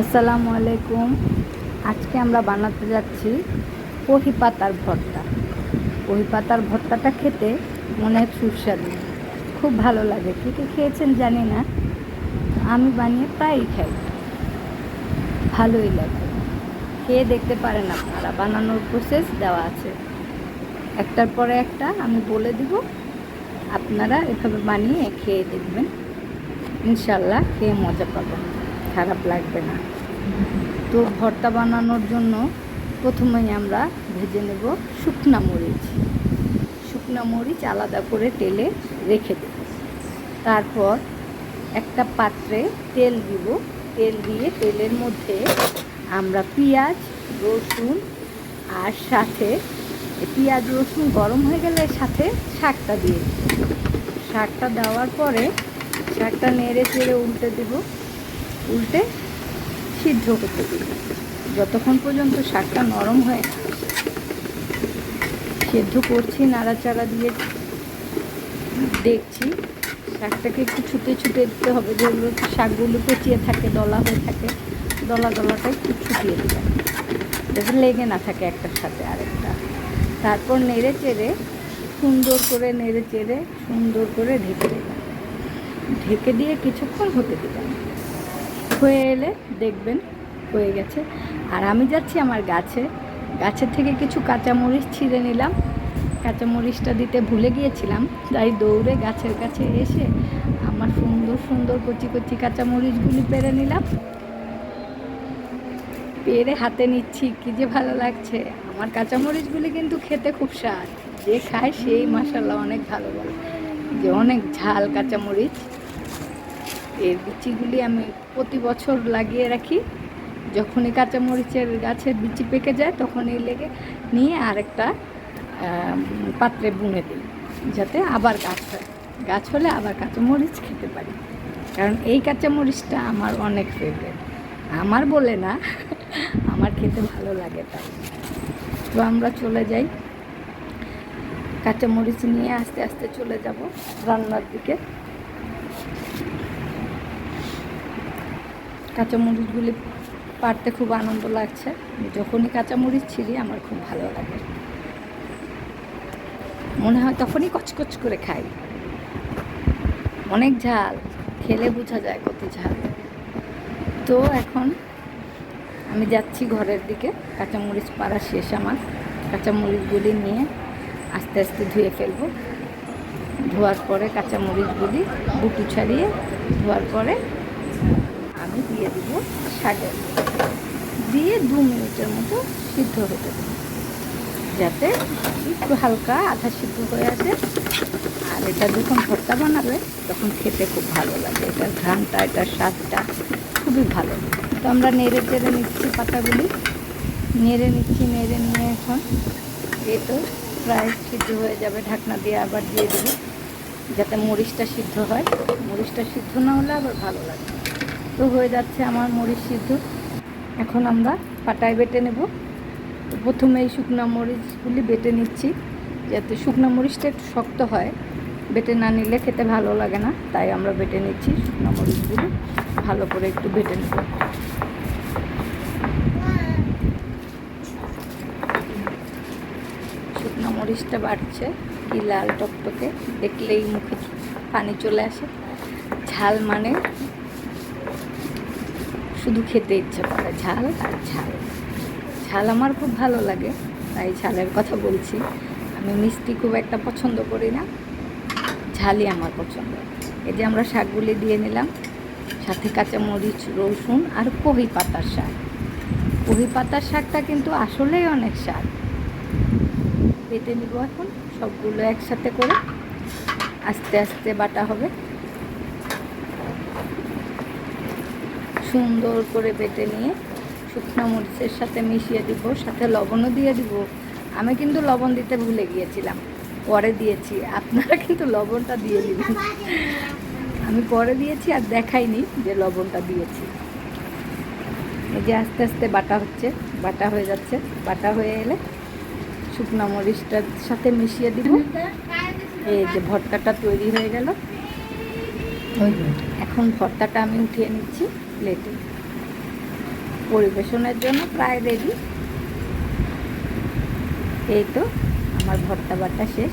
আসসালামু আলাইকুম। আজকে আমরা বানাতে যাচ্ছি কহি পাতার ভর্তা। কহি পাতার ভর্তাটা খেতে অনেক সুস্বাদু। খুব ভালো লাগে। কে কে খেয়েছেন জানি না। আমি বানিয়ে প্রায়ই খাই। ভালোই লাগে। খেয়ে দেখতে পারেন আপনারা। বানানোর প্রসেস দেওয়া আছে। একটার পরে একটা আমি বলে দিব, আপনারা এভাবে বানিয়ে খেয়ে দেখবেন। ইনশাল্লাহ খেয়ে মজা পাবেন। খারাপ লাগবে না। তো ভর্তা বানানোর জন্য প্রথমেই আমরা ভেজে নেব শুকনা মরিচ। শুকনা মরিচ আলাদা করে তেলে রেখে দেব। তারপর একটা পাত্রে তেল দিব। তেল দিয়ে তেলের মধ্যে আমরা পেঁয়াজ, রসুন আর সাথে পেঁয়াজ, রসুন গরম হয়ে গেলে সাথে শাকটা দিয়ে শাকটা দেওয়ার পরে শাকটা নেড়ে চেড়ে উল্টে দেব। উল্টে সিদ্ধ করতে দেব যতক্ষণ পর্যন্ত শাকটা নরম হয় সেদ্ধ করছি, নাড়াচাড়া দিয়ে দেখছি। শাকটাকে একটু ছুটে ছুটে দিতে হবে, যেগুলো শাকগুলো পচিয়ে থাকে, দলা হয়ে থাকে, দলা দলাটা একটু ছুটিয়ে দেবেন যাতে লেগে না থাকে একটার সাথে আরেকটা। তারপর নেড়ে চেড়ে, সুন্দর করে নেড়ে চেড়ে, সুন্দর করে ঢেকে দেবেন ঢেকে দিয়ে কিছুক্ষণ হতে দেবেন হয়ে এলে দেখবেন হয়ে গেছে। আর আমি যাচ্ছি আমার গাছে। গাছের থেকে কিছু কাঁচামরিচ ছিঁড়ে নিলাম। কাঁচামরিচটা দিতে ভুলে গিয়েছিলাম, তাই দৌড়ে গাছের কাছে এসে আমার সুন্দর সুন্দর কচি কচি কাঁচামরিচগুলি পেরে নিলাম। পেরে হাতে নিচ্ছি, কি যে ভালো লাগছে। আমার কাঁচামরিচগুলি কিন্তু খেতে খুব স্বাদ। যে খায় সেই মাসাল্লাহ অনেক ভালো বলে। যে অনেক ঝাল কাঁচামরিচ। এর বিচিগুলি আমি প্রতি বছর লাগিয়ে রাখি। যখনই কাঁচামরিচের গাছের বিচি পেকে যায়, তখনই লেগে নিয়ে আরেকটা পাত্রে বুনে দিই, যাতে আবার গাছ হয়। গাছ হলে আবার কাঁচামরিচ খেতে পারি। কারণ এই কাঁচামরিচটা আমার অনেক ফেভারিট আমার বলে না, আমার খেতে ভালো লাগে তাই। তো আমরা চলে যাই। কাঁচামরিচ নিয়ে আস্তে আস্তে চলে যাব রান্নার দিকে। কাঁচামরিচগুলি পারতে খুব আনন্দ লাগছে। যখনই কাঁচামরিচ ছিলি আমার খুব ভালো লাগে। মনে হয় তখনই কচকচ করে খাই। অনেক ঝাল, খেলে বোঝা যায় কত ঝাল। তো এখন আমি যাচ্ছি ঘরের দিকে। কাঁচামরিচ পাড়া শেষ আমার। কাঁচামরিচগুলি নিয়ে আস্তে আস্তে ধুয়ে ফেলব। ধোয়ার পরে কাঁচামরিচগুলি বুটু ছাড়িয়ে, ধোয়ার পরে আমি দিয়ে দিব শাকের দিয়ে দু মিনিটের মতো সিদ্ধ হতে দেব। যাতে একটু হালকা আধা সিদ্ধ হয়ে আসে। আর এটা যখন ভর্তা বানাবে, তখন খেতে খুব ভালো লাগে। এটার ঘ্রানটা এটার স্বাদটা খুবই ভালো। তো আমরা নেড়ে চেড়ে নিচ্ছি পাতাগুলি। নেড়ে নিচ্ছি, নেড়ে নিয়ে এখন এই তো প্রায় সিদ্ধ হয়ে যাবে। ঢাকনা দিয়ে আবার দিয়ে দেবো, যাতে মরিচটা সিদ্ধ হয়। মরিচটা সিদ্ধ না হলে আবার ভালো লাগে তো হয়ে যাচ্ছে আমার মরিচ সিদ্ধ। এখন আমরা পাটায় বেটে নেব। প্রথমে এই শুকনো মরিচগুলি বেটে নিচ্ছি, যাতে শুকনো মরিচটা একটু শক্ত হয়। বেটে না নিলে খেতে ভালো লাগে না, তাই আমরা বেটে নিচ্ছি শুকনো মরিচগুলি। ভালো করে একটু বেটে নেব। শুকনো মরিচটা বাড়ছে, কি লাল টকটকে, দেখলেই মুখে পানি চলে আসে। ঝাল মানে শুধু খেতে ইচ্ছে করে। ঝাল আর ঝাল। ঝাল আমার খুব ভালো লাগে, তাই ঝালের কথা বলছি। আমি মিষ্টি খুব একটা পছন্দ করি না, ঝালই আমার পছন্দ। এই যে আমরা শাকগুলি দিয়ে নিলাম, সাথে কাঁচা মরিচ রসুন আর কহি পাতার শাক। কহি পাতার শাকটা কিন্তু আসলেই অনেক শাক বেটে নিব এখন, সবগুলো একসাথে করে। আস্তে আস্তে বাটা হবে। সুন্দর করে বেটে নিয়ে শুকনো মরিচের সাথে মিশিয়ে দিব সাথে লবণও দিয়ে দিব। আমি কিন্তু লবণ দিতে ভুলে গিয়েছিলাম। পরে দিয়েছি। আপনারা কিন্তু লবণটা দিয়ে দিবেন। আমি পরে দিয়েছি আর দেখাইনি যে লবণটা দিয়েছি। এই যে আস্তে আস্তে বাটা হচ্ছে বাটা হয়ে যাচ্ছে। বাটা হয়ে এলে শুকনো মরিচটার সাথে মিশিয়ে দিব। এই যে ভর্তাটা তৈরি হয়ে গেল। এখন ভর্তাটা আমি উঠিয়ে নিচ্ছি। প্লেটে পরিবেশনের জন্য প্রায় রেডি এই তো আমার ভর্তা বাটা শেষ।